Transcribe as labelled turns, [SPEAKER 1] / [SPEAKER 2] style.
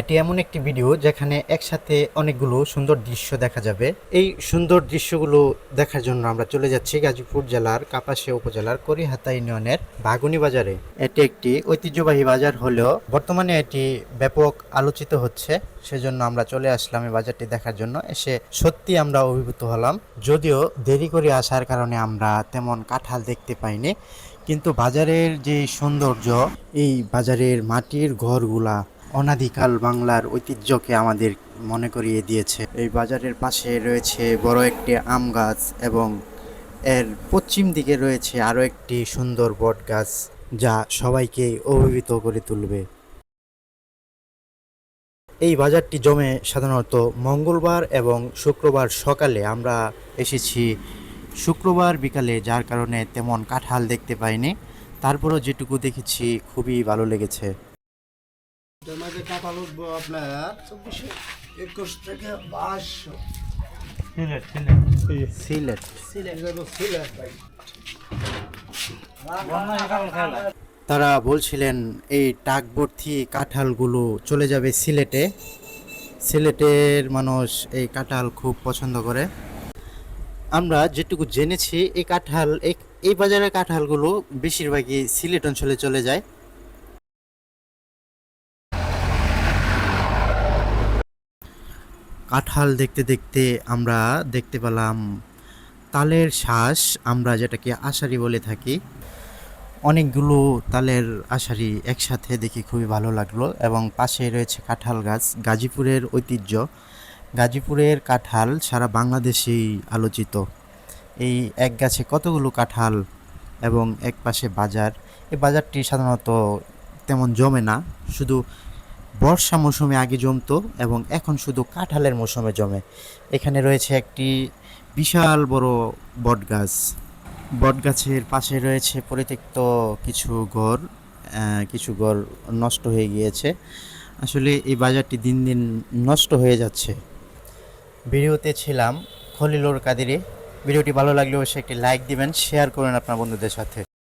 [SPEAKER 1] এটি এমন একটি ভিডিও যেখানে একসাথে অনেকগুলো সুন্দর দৃশ্য দেখা যাবে। এই সুন্দর দৃশ্যগুলো দেখার জন্য আমরা চলে যাচ্ছি গাজীপুর জেলার কাপাসিয়া উপজেলার করিহাতা ইউনিয়নের বাগুনি বাজারে। এটি একটি ঐতিহ্যবাহী বাজার হলেও বর্তমানে এটি ব্যাপক আলোচিত হচ্ছে। সেজন্য আমরা চলে আসলাম এই বাজারটি দেখার জন্য। এসে সত্যি আমরা অভিভূত হলাম। যদিও দেরি করে আসার কারণে আমরা তেমন কাঁঠাল দেখতে পাইনি। কিন্তু বাজারের যে সৌন্দর্য, এই বাজারের মাটির ঘরগুলা অনাদিকাল বাংলার ঐতিহ্যকে আমাদের মনে করিয়ে দিয়েছে। এই বাজারের পাশে রয়েছে বড় একটি আম গাছ এবং এর পশ্চিম দিকে রয়েছে আরও একটি সুন্দর বট গাছ যা সবাইকে অভিভূত করে তুলবে। এই বাজারটি জমে সাধারণত মঙ্গলবার এবং শুক্রবার সকালে আমরা এসেছি। শুক্রবার বিকালে, যার কারণে তেমন কাঁঠাল দেখতে পাইনি। তারপরও যেটুকু দেখেছি, খুবই ভালো লেগেছে।
[SPEAKER 2] তোমাদের কাঁঠাল উঠবো আপনার চব্বিশশো। একুশ থেকে বাইশশো।
[SPEAKER 1] সিলেট
[SPEAKER 2] সিলেট। সিলেট। ভাই।
[SPEAKER 1] তারা বলছিলেন এই টাকভর্তি কাঁঠালগুলো চলে যাবে সিলেটে। সিলেটের মানুষ এই কাঁঠাল খুব পছন্দ করে। আমরা যেটুকু জেনেছি এই কাঁঠাল এই- এই বাজারের কাঁঠালগুলো বেশিরভাগই সিলেট অঞ্চলে চলে যায়। কাঁঠাল দেখতে দেখতে আমরা দেখতে পেলাম তালের শ্বাস, আমরা যেটাকে আষাঢ়ি বলে থাকি। অনেকগুলো তালের আষাঢ়ি একসাথে দেখি খুবই ভালো লাগল এবং পাশে রয়েছে কাঁঠাল গাছ, গাজীপুরের ঐতিহ্য। গাজীপুরের কাঁঠাল সারা বাংলাদেশেই আলোচিত। এই এক গাছে কতগুলো কাঁঠাল এবং এক পাশে বাজার। এই বাজারটি সাধারণত তেমন জমে না, শুধু বর্ষা মৌসুমে আগে জমতো এবং এখন শুধু কাঁঠালের মৌসুমে জমে। এখানে রয়েছে একটি বিশাল বড় বট গাছ বট গাছের পাশে রয়েছে পরিত্যক্ত কিছু ঘর কিছু ঘর নষ্ট হয়ে গিয়েছে। আসলে এই বাজারটি দিন দিন নষ্ট হয়ে যাচ্ছে। ভিডিওতে ছিলাম খলিলুর কাদিরে। ভিডিওটি ভালো লাগলে অবশ্যই একটি লাইক দিবেন, শেয়ার করুন আপনার বন্ধুদের সাথে।